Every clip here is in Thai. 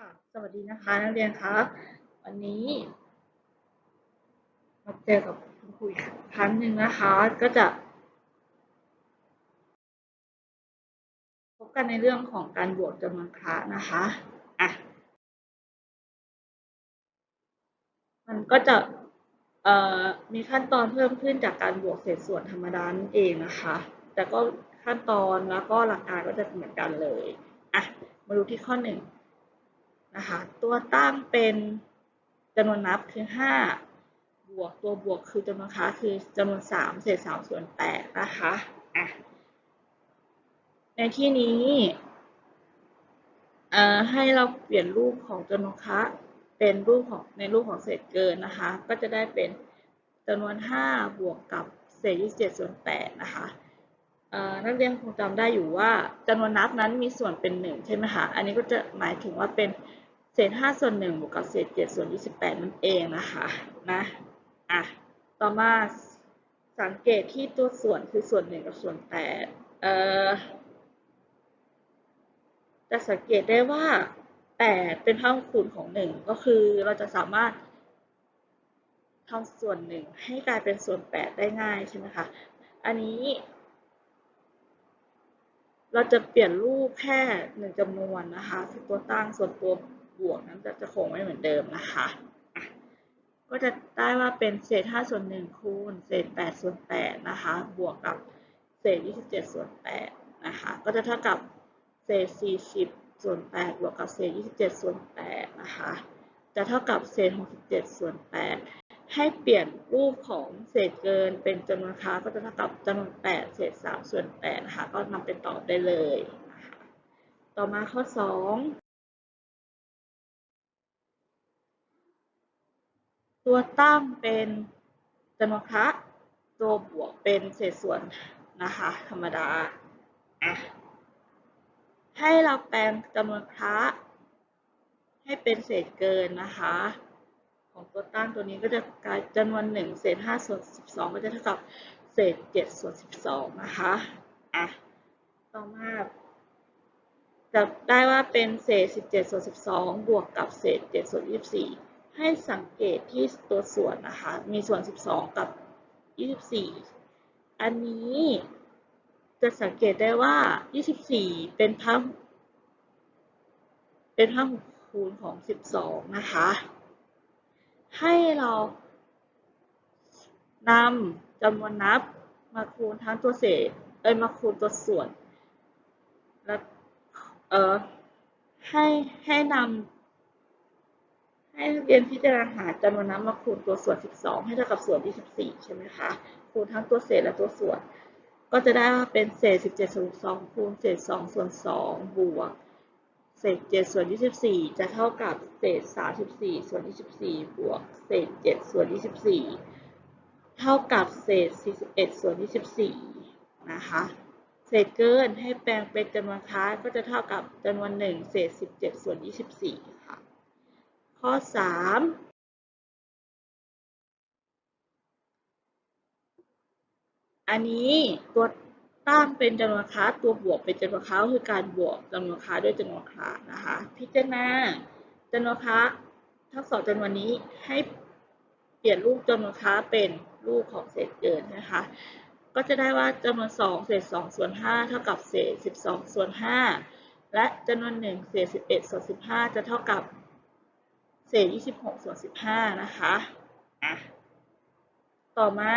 ค่ะ สวัสดีนะคะนักเรียนคะวันนี้ มาเจอกับคุณครูอีกครั้งหนึ่งนะคะ ก็จะ พบกันในเรื่องของการบวกจำนวนคระนะคะอะมันก็จะเอ่อมีขั้นตอนเพิ่มขึ้นจากการบวกเศษส่วนธรรมดานั่นเองนะคะ แต่ก็ขั้นตอนแล้วก็หลักการก็จะเหมือนกันเลยอะมาดูที่ข้อหนึ่ง นะคะตัวตั้งเป็นจำนวนนับคือ 5 บวกตัวบวกคือจำนวนค้าคือจำนวน 3 เศษ 3 ส่วน 8 นะคะอะในที่นี้ให้เราเปลี่ยนรูปของจำนวนค้าเป็นรูปของในรูปของเศษเกินนะคะ ก็จะได้เป็นจำนวน 5 บวกกับเศษ27ส่วน8นะคะนักเรียนคงจำได้อยู่ว่าจำนวนนับนั้นมีส่วนเป็น 1 ใช่ไหมคะ อันนี้ก็จะหมายถึงว่าเป็น เศษ5ส่วน1บวกกับเศษ7ส่วน28นั่นเองนะคะนะอะต่อมาสังเกตที่ตัวส่วนคือส่วน1กับส่วน8เอ่อจะสังเกตได้ว่า8เป็นภาคคูณของ 1 ก็คือเราจะสามารถทำส่วน 1 ให้กลายเป็นส่วน 8 ได้ง่ายใช่ไหมคะอันนี้ เราจะเปลี่ยนรูปแค่หนึ่งจำนวนนะคะตัวตั้งส่วนตัว บวกนั้นจะจะคงไม่เหมือนเดิมนะคะ ก็จะได้ว่าเป็นเศษ 5 ส่วน 1 คูณ เศษ 8 ส่วน 8 นะคะ บวกกับเศษ 27 ส่วน 8 นะคะ ก็จะเท่ากับเศษ 40 ส่วน 8 บวกกับเศษ 27 ส่วน 8 นะคะ จะเท่ากับเศษ 67 ส่วน 8 ให้เปลี่ยนรูปของเศษเกินเป็นจำนวนค้าก็จะเท่ากับจำนวน 8 เศษ 3 ส่วน 8 นะคะ ก็นำไปตอบได้เลยต่อมาข้อ 2 ตัวตั้งเป็นจำนวนคระตัวบวกเป็นเศษส่วนนะคะ ธรรมดาอะให้เราแปลงจำนวนคระให้เป็นเศษเกินนะคะ ของตัวตั้งตัวนี้ก็จะกลายจำนวน1เศษ5ส่วน12ก็จะเท่ากับเศษ7ส่วน12นะคะอะต่อมาจะได้ว่าเป็นเศษ17ส่วน12บสองบวกกับเศษ7ส่วน24 ให้สังเกตที่ตัวส่วนนะคะ มีส่วน 12 กับ 24 อันนี้จะสังเกตได้ว่า 24 เป็นพหุเป็นพหุคูณของ 12 นะคะ ให้เรานำจำนวนนับมาคูณทั้งตัวเศษ เอ้ย มาคูณตัวส่วน แล้ว เออให้ให้นำ ให้นักเรียนพิจารณาหาจำนวนน้ำมาคูณตัวส่วน 12 ให้เท่ากับส่วน24ใช่ไหมคะ คูณทั้งตัวเศษและตัวส่วน ก็จะได้ว่าเป็นเศษ 17ส่วน2คูณเศษ 2 ส่วน 2 บวก เศษ 7 ส่วน 24 จะเท่ากับเศษ 34 ส่วน 24 บวก เศษ 7 ส่วน 24 เท่ากับเศษ 41 ส่วน 24 นะคะ เศษเกินให้แปลงเป็นจำนวนค้าก็จะเท่ากับจำนวน 1 เศษ 17 ส่วน 24 ค่ะ ข้อ 3อันนี้ตัวตั้งเป็นจำนวนค้าตัวบวกเป็นจำนวนค้าคือการบวกจำนวนค้าด้วยจำนวนค้านะคะ พิจารณาจำนวนค้าทั้งสองจำนวนนี้ให้เปลี่ยนรูปจำนวนค้าเป็นรูปของเศษเกินนะคะ ก็จะได้ว่าจำนวน 2 เศษ 2 ส่วน 5 เท่ากับเศษ 12 ส่วน 5 และจำนวน 1 เศษ 11 ส่วน 15 จะเท่ากับ เศษ26ส่วน15นะคะอะต่อมา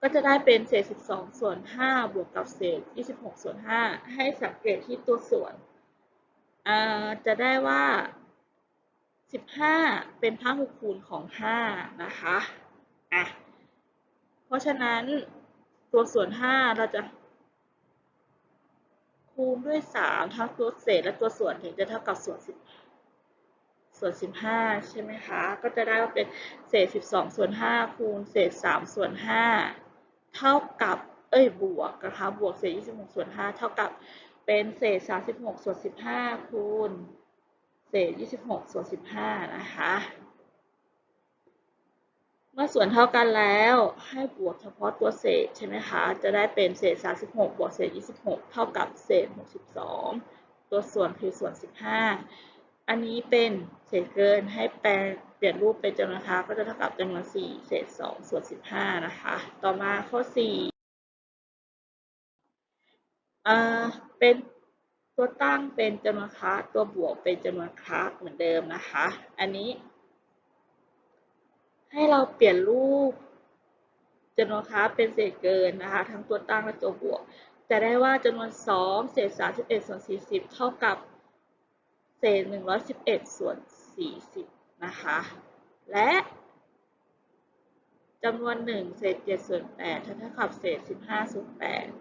ก็จะได้เป็นเศษ12ส่วน5บวกกับเศษ26ส่วน5ให้สังเกตที่ตัวส่วนจะได้ว่า15เป็นพหุคูณของ5นะคะอะเพราะฉะนั้นตัวส่วน5เราจะ คูณด้วย 3 ทั้งตัวเศษและตัวส่วนถึงจะเท่ากับส่วน10ส่วน 15 ใช่ไหมคะ ก็จะได้ว่าเป็นเศษ 12 ส่วน 5 คูณเศษ 3 ส่วน 5 เท่ากับ เอ้ย บวกนะคะ บวกเศษ 26 ส่วน 5 เท่ากับเป็นเศษ 36 ส่วน 15 คูณเศษ 26 ส่วน 15 นะคะ เมื่อส่วนเท่ากันแล้วให้บวกเฉพาะตัวเศษใช่ไหมคะ จะได้เป็นเศษ 36 บวกเศษ 26 เท่ากับเศษ 62 ตัวส่วนคือส่วน 15 อันนี้เป็นเศษเกินให้แปลเปลี่ยนรูปเป็นจำนวนคะก็จะเท่ากับจำนวน 4 เศษ 2 ส่วน 15 นะคะ ต่อมาข้อ 4 อ่า เป็นตัวตั้งเป็นจำนวนคะตัวบวกเป็นจำนวนคะเหมือนเดิมนะคะ อันนี้ ให้เราเปลี่ยนรูปจำนวนคะเป็นเศษเกินนะคะ ทั้งตัวตั้งและตัวบวก จะได้ว่าจำนวน 2 เศษ 31 ส่วน 40 เท่ากับเศษ 111 ส่วน 40 นะคะ และจำนวน 1 เศษ7ส่วน8เท่ากับเศษ 15 ส่วน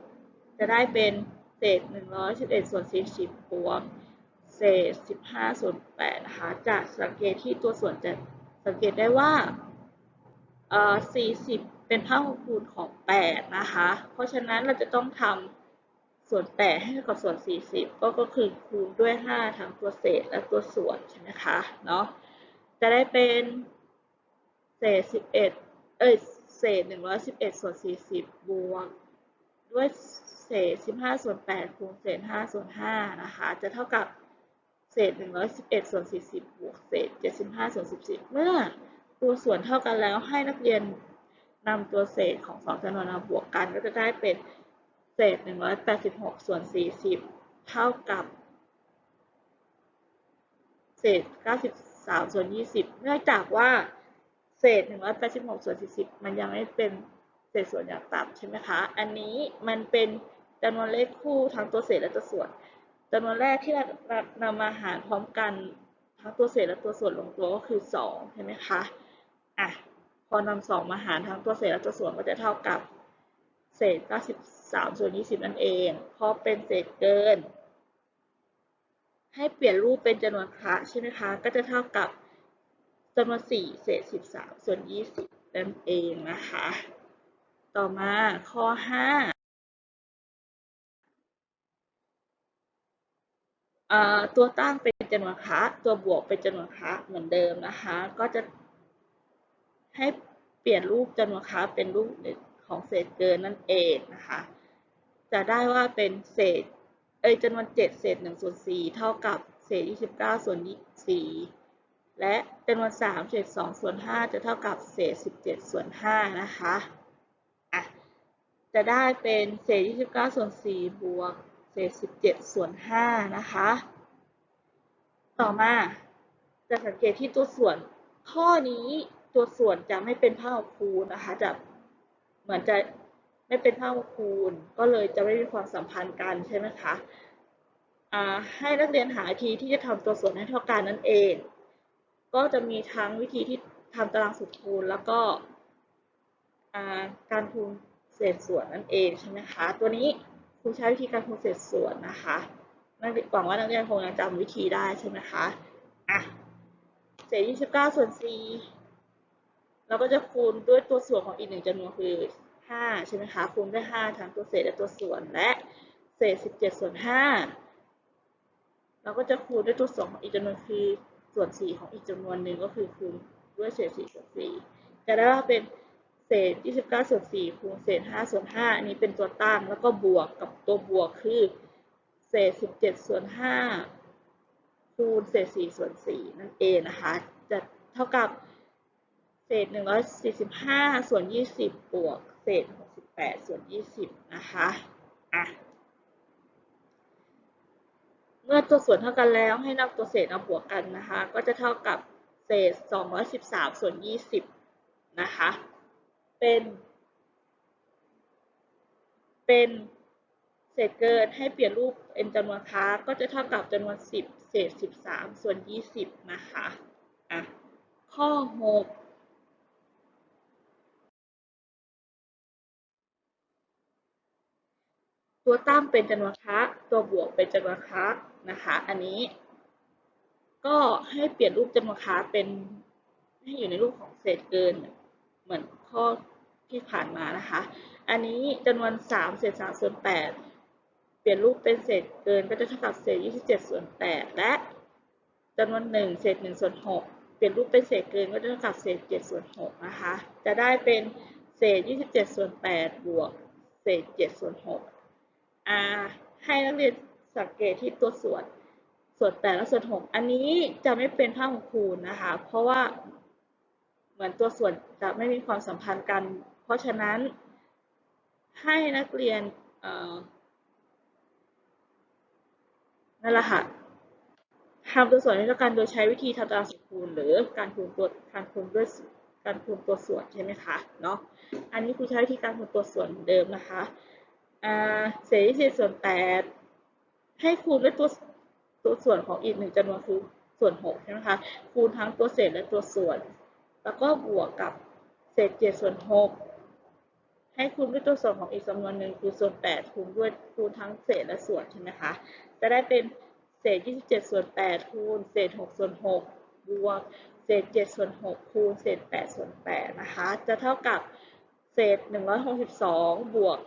8 จะได้เป็นเศษ 111 ส่วน 40บวกเศษ 15 ส่วน8นะคะจากสังเกตที่ตัวส่วนจะสังเกตได้ว่า เอ่อ40 เป็นภาคคูณของ 8 นะคะ เพราะฉะนั้นเราจะต้องทำส่วน 8 ให้เท่ากับส่วน 40 ก็ก็คือคูณด้วย 5 ทั้งตัวเศษและตัวส่วนใช่ไหมคะเนาะจะได้เป็นเศษ 11 เอ้ยเศษ 111 ส่วน 40 บวกด้วยเศษ 15 ส่วน 8 คูณเศษ 5 ส่วน 5 นะคะ จะเท่ากับเศษ 111 ส่วน 40 บวกเศษ 75 ส่วน 14 เมื่อ ตัวส่วนเท่ากันแล้วให้นักเรียนนำตัวเศษของสองจำนวนมาบวกกันก็จะได้เป็นเศษ 186 ส่วน 40 เท่ากับ เศษ 93 ส่วน 20 เนื่องจากว่าเศษ 186 ส่วน 40 มันยังไม่เป็นเศษส่วนอย่างต่ำใช่ไหมคะ อันนี้มันเป็นจำนวนเลขคู่ทั้งตัวเศษและตัวส่วนจำนวนแรกที่เรานำมาหารพร้อมกันทั้งตัวเศษและตัวส่วนลงตัวก็คือ 2 ใช่ไหมคะ อะพอนำ2มาหารทั้งตัวเศษและตัวส่วนก็จะเท่ากับเศษ93ส่วน20 นั่นเอง พอเป็นเศษเกิน ให้เปลี่ยนรูปเป็นจำนวนคะใช่ไหมคะ ก็จะเท่ากับจำนวน 4 เศษ 13 ส่วน 20 นั่นเองนะคะ ต่อมาข้อ5อ่าตัวตั้งเป็นจำนวนคะ ตัวบวกเป็นจำนวนคะเหมือนเดิมนะคะ ก็จะ ให้เปลี่ยนรูปจำนวนคละเป็นรูปของเศษเกินนั่นเองนะคะ จะได้ว่าเป็นเศษเอ้ยจำนวน7เศษ1ส่วน4เท่ากับเศษ 29 ส่วน 4 และจำนวน3เศษ2ส่วน 5 จะเท่ากับเศษ 17 ส่วน 5 นะคะอะจะได้เป็นเศษ 29 ส่วน 4 บวกเศษ 17 ส่วน 5 นะคะ ต่อมาจะสังเกตที่ตัวส่วนข้อนี้ ตัวส่วนจะไม่เป็นภาคคูณนะคะ จะเหมือนจะไม่เป็นภาคคูณ ก็เลยจะไม่มีความสัมพันธ์กันใช่ไหมคะให้นักเรียนหาวิธีที่จะทำตัวส่วนให้เท่ากันนั่นเอง ก็จะมีทั้งวิธีที่ทำตารางสูตรคูณ แล้วก็การคูณเศษส่วนนั่นเองใช่ไหมคะ ตัวนี้ครูใช้วิธีการคูณเศษส่วนนะคะหวังว่านักเรียนคงจะจำวิธีได้ใช่ไหมคะ อะ เศษ 29 ส่วน 4 เราก็จะคูณด้วยตัวส่วนของอีกหนึ่งจำนวนคือ5ใช่ไหมคะคูณด้วย5ทั้งตัวเศษและตัวส่วนและเศษ17ส่วน5เราก็จะคูณด้วยตัวส่วนของอีกจำนวนคือส่วน4ของอีกจำนวนหนึ่งก็คือคูณด้วยเศษ4ส่วน4จะได้ว่าเป็นเศษ29ส่วน4คูณเศษ5ส่วน5อันนี้เป็นตัวตั้งแล้วก็บวกกับตัวบวกคือเศษ17ส่วน5คูณเศษ4ส่วน4นั่นเองนะคะจะเท่ากับ เศษ145ส่วน20บวก เศษ68ส่วน20นะคะอะเมื่อตัวส่วนเท่ากันแล้วให้นำตัวเศษมาบวกกันนะคะ ก็จะเท่ากับเศษ213ส่วน20นะคะ เป็น เป็นเศษเกินให้เปลี่ยนรูปเป็นจำนวนค้าก็จะเท่ากับจำนวน10เศษ13ส่วน20นะคะอะข้อ6 ตัวตั้งเป็นจำนวนคะ ตัวบวกเป็นจำนวนคะนะคะ อันนี้ ก็ให้เปลี่ยนรูปจำนวนคะเป็นให้อยู่ในรูปของเศษเกิน เหมือนข้อที่ผ่านมานะคะ อันนี้จำนวน 3 เศษ3ส่วน8เปลี่ยนรูปเป็นเศษเกินก็จะเท่ากับเศษ 27 ส่วน 8 และจำนวน 1 เศษ1ส่วน6เปลี่ยนรูปเป็นเศษเกินก็จะเท่ากับเศษ 7 ส่วน6นะคะ จะได้เป็นเศษ 27 ส่วน 8 บวกเศษ 7 ส่วน 6 ให้นักเรียนสังเกตที่ตัวส่วน ส่วน8และส่วน6อันนี้จะไม่เป็นภาพของคูณนะคะ เพราะว่าเหมือนตัวส่วนจะไม่มีความสัมพันธ์กัน เพราะฉะนั้นให้นักเรียนนั่นแหละค่ะทำตัวส่วนให้เท่ากันโดยใช้วิธีทำตารางสูตรคูณ หรือการคูณตัวการคูณด้วยการคูณตัวส่วนใช่ไหมคะเนาะอันนี้ครูใช้วิธีการคูณตัวส่วนเหมือนเดิมนะคะ เศษที่ส่วนแปดให้คูณด้วยตัวตัวส่วนของอีกหนึ่งจำนวนคือส่วนหกใช่ไหมคะ คูณทั้งตัวเศษและตัวส่วน แล้วก็บวกกับเศษเจ็ดส่วนหกให้คูณด้วยตัวส่วนของอีกจำนวนหนึ่งคือส่วนแปดคูณด้วยคูณทั้งเศษและส่วนใช่ไหมคะ จะได้เป็นเศษ27ส่วน8คูณเศษ6ส่วน6บวกเศษ7ส่วน6คูณเศษ8ส่วน8นะคะ จะเท่ากับเศษ162บวก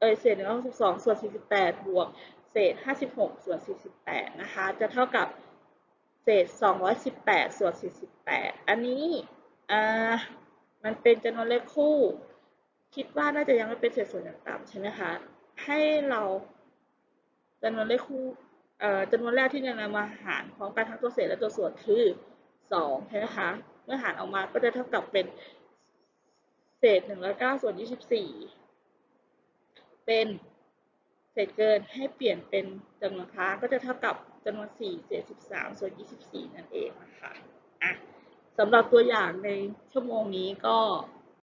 เอยเศษ162ส่วน48บแปดบวกเศษ56ส่วน48นะคะจะเท่ากับเศษ218ส่วน48อันนี้อ่ามันเป็นจำนวนเลขคู่ คิดว่าน่าจะยังไม่เป็นเศษส่วนอย่างต่ำใช่ไหมคะให้เราจำนวนเลขคู่เอ่อจำนวนแรกที่จะนำมาหารพร้อมกันทั้งตัวเศษและตัวส่วนคือสองใช่ไหมคะเมื่อหารออกมาก็จะเท่ากับเป็นเศษหนึ่งร้อยเก้าส่วนยี่สิบสี่ เป็นเศษเกินให้เปลี่ยนเป็นจำนวนค้างก็จะเท่ากับจำนวนสี่เศษสิบสามส่วนยี่สิบสี่นั่นเองนะคะอะสำหรับตัวอย่างในชั่วโมงนี้ก็